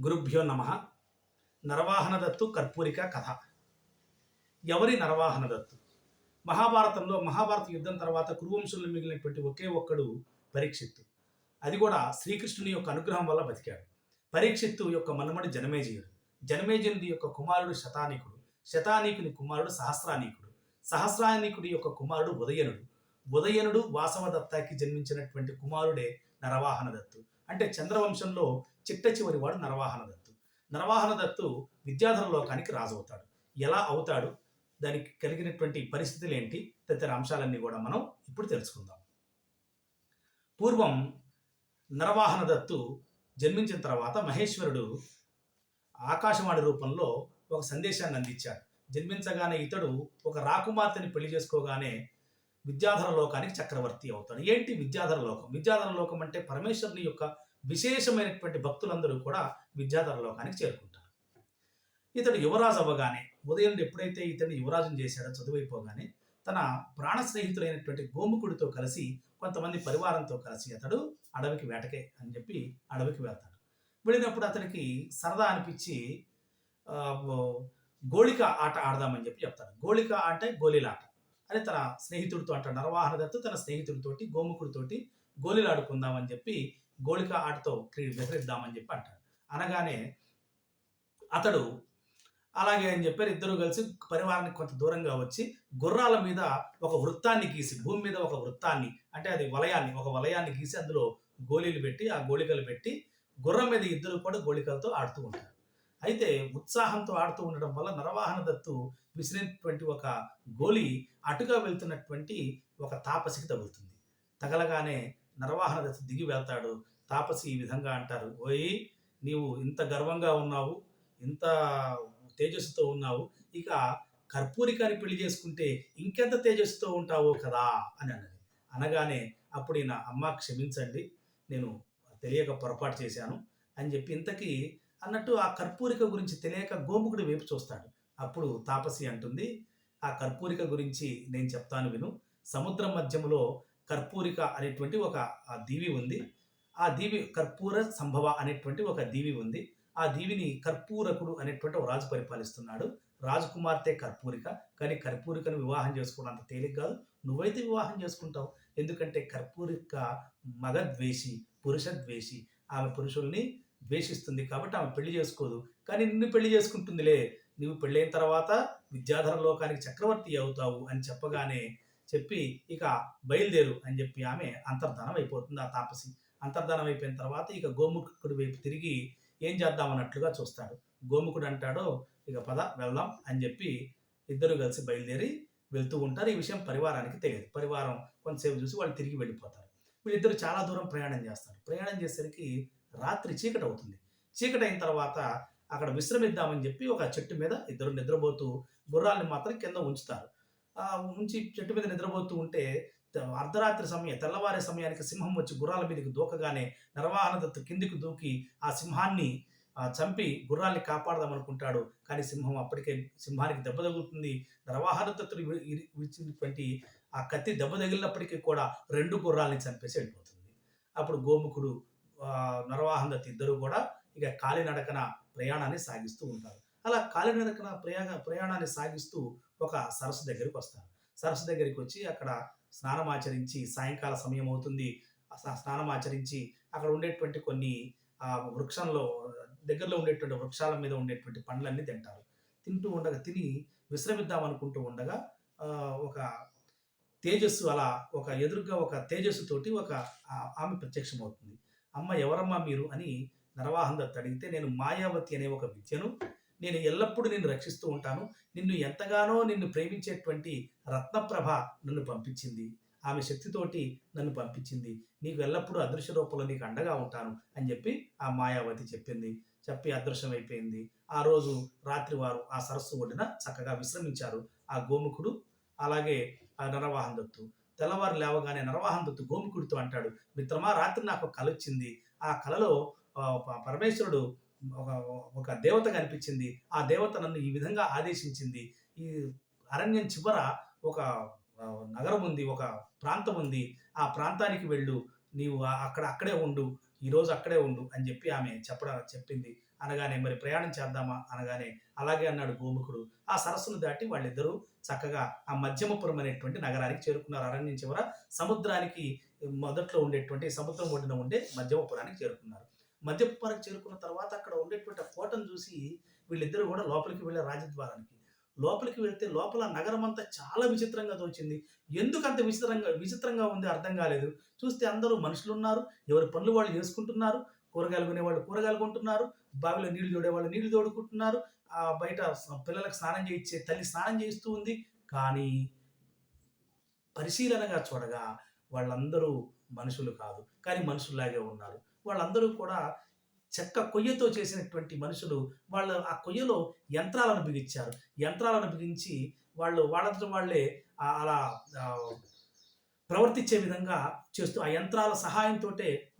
గురుభ్యో నమ. నరవాహనదత్తు కర్పూరిక కథ. ఎవరి నరవాహనదత్తు? మహాభారతంలో మహాభారత యుద్ధం తర్వాత కురువంశంలో మిగిలినటువంటి ఒకే ఒక్కడు పరీక్షిత్తు. అది కూడా శ్రీకృష్ణుని యొక్క అనుగ్రహం వల్ల బతికాడు. పరీక్షిత్తు యొక్క మనుమడి జనమేజయుడు. జనమేజయుని యొక్క కుమారుడు శతానీకుడు. శతానీకుని కుమారుడు సహస్రానీకుడు. సహస్రానీకుడి యొక్క కుమారుడు ఉదయనుడు. ఉదయనుడు వాసవదత్తాకి జన్మించినటువంటి కుమారుడే నరవాహనదత్తు. అంటే చంద్రవంశంలో చిట్ట చివరి వాడు నరవాహన దత్తు. విద్యాధర లోకానికి రాజు అవుతాడు ఎలా అవుతాడు? దానికి కలిగినటువంటి పరిస్థితులు ఏంటి తదితర అంశాలన్నీ కూడా మనం ఇప్పుడు తెలుసుకుందాం. పూర్వం నరవాహన దత్తు జన్మించిన తర్వాత మహేశ్వరుడు ఆకాశవాణి రూపంలో ఒక సందేశాన్ని అందించాడు. జన్మించగానే ఇతడు ఒక రాకుమార్తెని పెళ్ళి చేసుకోగానే విద్యాధర లోకానికి చక్రవర్తి అవుతాడు. ఏంటి విద్యాధర లోకం? విద్యాధర లోకం అంటే పరమేశ్వరుని యొక్క విశేషమైనటువంటి భక్తులందరూ కూడా విద్యాధర లోకానికి చేరుకుంటారు. ఇతడు యువరాజు అవ్వగానే ఉదయం ఎప్పుడైతే ఇతన్ని యువరాజును చేశాడో చదువైపోగానే తన ప్రాణ స్నేహితులైనటువంటి గోముకుడితో కలిసి కొంతమంది పరివారంతో కలిసి అతడు అడవికి వేటకే అని చెప్పి అడవికి వెళ్తాడు. వెళ్ళినప్పుడు అతనికి సరదా అనిపించి గోళిక ఆట ఆడదామని చెప్పి చెప్తాడు. గోళిక అంటే గోళీలాట. అని తన స్నేహితుడితో అంటాడు. నరవాహన దత్తు తన స్నేహితుడితోటి గోముఖుడితోటి గోళీలు ఆడుకుందామని చెప్పి గోళిక ఆటతో క్రీ బెదిరిద్దామని చెప్పి అంటాడు. అనగానే అతడు అలాగే అని చెప్పారు. ఇద్దరు కలిసి పరివారానికి కొంత దూరంగా వచ్చి గుర్రాల మీద ఒక వృత్తాన్ని గీసి భూమి మీద ఒక వృత్తాన్ని అంటే అది వలయాన్ని ఒక వలయాన్ని గీసి అందులో గోళీలు పెట్టి ఆ గోళికలు పెట్టి గుర్రం మీద ఇద్దరు కూడా గోళికలతో ఆడుతూ ఉంటారు. అయితే ఉత్సాహంతో ఆడుతూ ఉండడం వల్ల నరవాహన దత్తు విసిరినటువంటి ఒక గోలి అటుగా వెళ్తున్నటువంటి ఒక తాపసికి తగులుతుంది. తగలగానే నరవాహన దత్తు దిగి వెళ్తాడు. తాపసి ఈ విధంగా అంటారు ఓయ్ నీవు ఇంత గర్వంగా ఉన్నావు ఇంత తేజస్సుతో ఉన్నావు ఇక కర్పూరికాన్ని పెళ్ళి చేసుకుంటే ఇంకెంత తేజస్సుతో ఉంటావో కదా అని అన్నది. అనగానే అప్పుడు ఈయన అమ్మ క్షమించండి నేను తెలియక పొరపాటు చేశాను అని చెప్పి ఇంతకీ అన్నట్టు ఆ కర్పూరిక గురించి తెలియక గోముకుడి వైపు చూస్తాడు. అప్పుడు తాపసి అంటుంది ఆ కర్పూరిక గురించి నేను చెప్తాను విను. సముద్రం మధ్యములో కర్పూరిక అనేటువంటి ఒక దీవి ఉంది. ఆ దీవి కర్పూర సంభవ అనేటువంటి ఒక దీవి ఉంది. ఆ దీవిని కర్పూరకుడు అనేటువంటి ఒక రాజు పరిపాలిస్తున్నాడు. రాజకుమార్తె కర్పూరిక. కానీ కర్పూరికను వివాహం చేసుకోవడం అంత తేలిక కాదు. నువ్వైతే వివాహం చేసుకుంటావు. ఎందుకంటే కర్పూరిక మగద్వేషి పురుషద్వేషి. ఆమె పురుషుల్ని ద్వేషిస్తుంది కాబట్టి ఆమె పెళ్ళి చేసుకోదు. కానీ నిన్ను పెళ్ళి చేసుకుంటుందిలే. నువ్వు పెళ్ళైన తర్వాత విద్యాధర లోకానికి చక్రవర్తి అవుతావు అని చెప్పగానే చెప్పి ఇక బయలుదేరు అని చెప్పి ఆమె అంతర్ధానం అయిపోతుంది ఆ తాపసి. అంతర్ధానం అయిపోయిన తర్వాత ఇక గోముఖుడి వైపు తిరిగి ఏం చేద్దాం అన్నట్లుగా చూస్తాడు. గోముఖుడు అంటాడో ఇక పద వెళ్దాం అని చెప్పి ఇద్దరు కలిసి బయలుదేరి వెళ్తూ ఉంటారు. ఈ విషయం పరివారానికి తెలియదు. పరివారం కొంతసేపు చూసి వాళ్ళు తిరిగి వెళ్ళిపోతారు. వీళ్ళిద్దరు చాలా దూరం ప్రయాణం చేస్తారు. ప్రయాణం చేసేసరికి రాత్రి చీకటి అవుతుంది చీకటి అయిన తర్వాత అక్కడ విశ్రమిద్దామని చెప్పి ఒక చెట్టు మీద ఇద్దరు నిద్రపోతూ గుర్రాల్ని మాత్రం కింద ఉంచుతారు. ఉంచి చెట్టు మీద నిద్రపోతూ ఉంటే అర్ధరాత్రి సమయం తెల్లవారే సమయానికి సింహం వచ్చి గుర్రాల మీదకి దూకగానే నరవాహనదత్తు కిందికి దూకి ఆ సింహాన్ని చంపి గుర్రాల్ని కాపాడదాం అనుకుంటాడు కానీ సింహం అప్పటికే సింహానికి దెబ్బ తగులుతుంది. నరవాహనదత్తుడు ఇచ్చినటువంటి విడిచినటువంటి ఆ కత్తి దెబ్బ తగిలినప్పటికీ కూడా రెండు గుర్రాల్ని చంపేసి వెళ్ళిపోతుంది. అప్పుడు గోముఖుడు ఆ, ఇద్దరు కూడా ఇక కాలినడకన ప్రయాణాన్ని సాగిస్తూ ఉంటారు. అలా కాలినడకన ప్రయాణ ప్రయాణాన్ని సాగిస్తూ ఒక సరస్సు దగ్గరికి వస్తారు. సరస్సు దగ్గరికి వచ్చి అక్కడ స్నానం ఆచరించి సాయంకాల సమయం అవుతుంది. స్నానం ఆచరించి అక్కడ ఉండేటువంటి కొన్ని వృక్షంలో దగ్గరలో ఉండేటువంటి వృక్షాల మీద ఉండేటువంటి పండ్లన్నీ తింటారు. తింటూ ఉండగా తిని విశ్రమిద్దాం అనుకుంటూ ఉండగా ఒక తేజస్సు అలా ఒక ఎదురుగా ఒక తేజస్సుతోటి ఒక ఆమె ప్రత్యక్షమవుతుంది. అమ్మ ఎవరమ్మా మీరు అని నరవాహన్ దత్ అడిగితే నేను మాయావతి అనే ఒక విద్యను నేను ఎల్లప్పుడూ నిన్ను రక్షిస్తూ ఉంటాను. నిన్ను ఎంతగానో నిన్ను ప్రేమించేటువంటి రత్నప్రభ నన్ను పంపించింది. ఆమె శక్తితోటి నన్ను పంపించింది. నీకు ఎల్లప్పుడూ అదృశ్య రూపంలో నీకు అండగా ఉంటాను అని చెప్పి ఆ మాయావతి చెప్పింది. చెప్పి అదృశ్యం అయిపోయింది. ఆ రోజు రాత్రి వారు ఆ సరస్సు ఒడ్డున చక్కగా విశ్రమించారు. ఆ గోముఖుడు అలాగే ఆ నరవాహన్ దత్తు. తెల్లవారు లేవగానే నరవాహన్ గోమికుడితో అంటాడు మిత్రమా రాత్రి నాకు కల వచ్చింది ఆ కలలో పరమేశ్వరుడు ఒక ఒక దేవత కనిపించింది. ఆ దేవత నన్ను ఈ విధంగా ఆదేశించింది. ఈ అరణ్యం చివర ఒక నగరం ఉంది ఒక ప్రాంతం ఉంది. ఆ ప్రాంతానికి వెళ్ళు. నీవు అక్కడ అక్కడే ఉండు. ఈరోజు అక్కడే ఉండు అని చెప్పి ఆమె చెప్పడం చెప్పింది. అనగానే మరి ప్రయాణం చేద్దామా అనగానే అలాగే అన్నాడు గోముఖుడు. ఆ సరస్సును దాటి వాళ్ళిద్దరూ చక్కగా ఆ మధ్యమపురం అనేటువంటి నగరానికి చేరుకున్నారు. అరణ్యం చివర సముద్రానికి మొదట్లో ఉండేటువంటి సముద్రం ఒడ్డున ఉండే మధ్యమపురానికి చేరుకున్నారు. మధ్యపురానికి చేరుకున్న తర్వాత అక్కడ ఉండేటువంటి కోటను చూసి వీళ్ళిద్దరూ కూడా లోపలికి వెళ్ళే రాజద్వారానికి. లోపలికి వెళ్తే లోపల నగరం అంతా చాలా విచిత్రంగా తోచింది. ఎందుకు అంత విచిత్రంగా విచిత్రంగా ఉంది అర్థం కాలేదు. చూస్తే అందరూ మనుషులు ఉన్నారు ఎవరి పనులు వాళ్ళు చేసుకుంటున్నారు. కూరగాయలు కొనేవాళ్ళు కూరగాయలు కొంటున్నారు బావిలో నీళ్ళు తోడేవాళ్ళు నీళ్ళు తోడుకుంటున్నారు. ఆ బయట పిల్లలకు స్నానం చేయించే తల్లి స్నానం చేయిస్తూ ఉంది. కానీ పరిశీలనగా చూడగా వాళ్ళందరూ మనుషులు కాదు. కానీ మనుషుల్లాగే ఉన్నారు. వాళ్ళందరూ కూడా చెక్క కొయ్యతో చేసినటువంటి మనుషులు వాళ్ళు ఆ కొయ్యలో యంత్రాలను బిగించారు. యంత్రాలను బిగించి వాళ్ళు వాళ్ళంతా వాళ్ళే అలా ప్రవర్తించే విధంగా చేస్తూ ఆ యంత్రాల సహాయంతో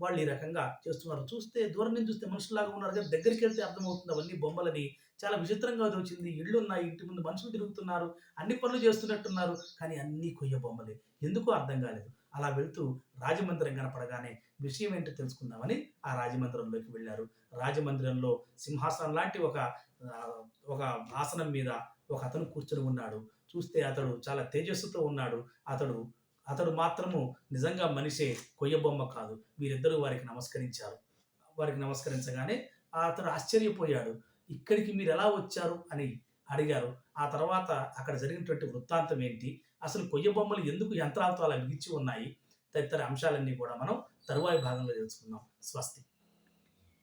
వాళ్ళు ఈ రకంగా చేస్తున్నారు. చూస్తే దూరం నుంచి చూస్తే మనుషులాగా ఉన్నారు కానీ దగ్గరికి వెళ్తే అర్థమవుతుంది అవన్నీ బొమ్మలని. చాలా విచిత్రంగా వచ్చింది. ఇళ్ళు ఉన్నాయి ఇంటి ముందు మనుషులు తిరుగుతున్నారు అన్ని పనులు చేస్తున్నట్టున్నారు కానీ అన్నీ కొయ్య బొమ్మలే. ఎందుకు అర్థం కాలేదు. అలా వెళ్తూ రాజమందిరం కనపడగానే విషయం ఏంటో తెలుసుకుందామని ఆ రాజమందిరంలోకి వెళ్ళారు. రాజమందిరంలో సింహాసనం లాంటి ఒక ఒక ఆసనం మీద ఒక అతను కూర్చొని ఉన్నాడు. చూస్తే అతడు చాలా తేజస్సుతో ఉన్నాడు. అతడు అతడు మాత్రము నిజంగా మనిషే కొయ్య బొమ్మ కాదు. వీరిద్దరూ వారికి నమస్కరించారు. వారికి నమస్కరించగానే అతడు ఆశ్చర్యపోయాడు. ఇక్కడికి మీరు ఎలా వచ్చారు? అని అడిగారు. ఆ తర్వాత అక్కడ జరిగినటువంటి వృత్తాంతం ఏంటి? అసలు కొయ్య బొమ్మలు ఎందుకు యంత్రాలతో అలా మిగిలిచి ఉన్నాయి? తదితర అంశాలన్నీ కూడా మనం తరువాయి భాగంలో తెలుసుకుందాం. స్వస్తి.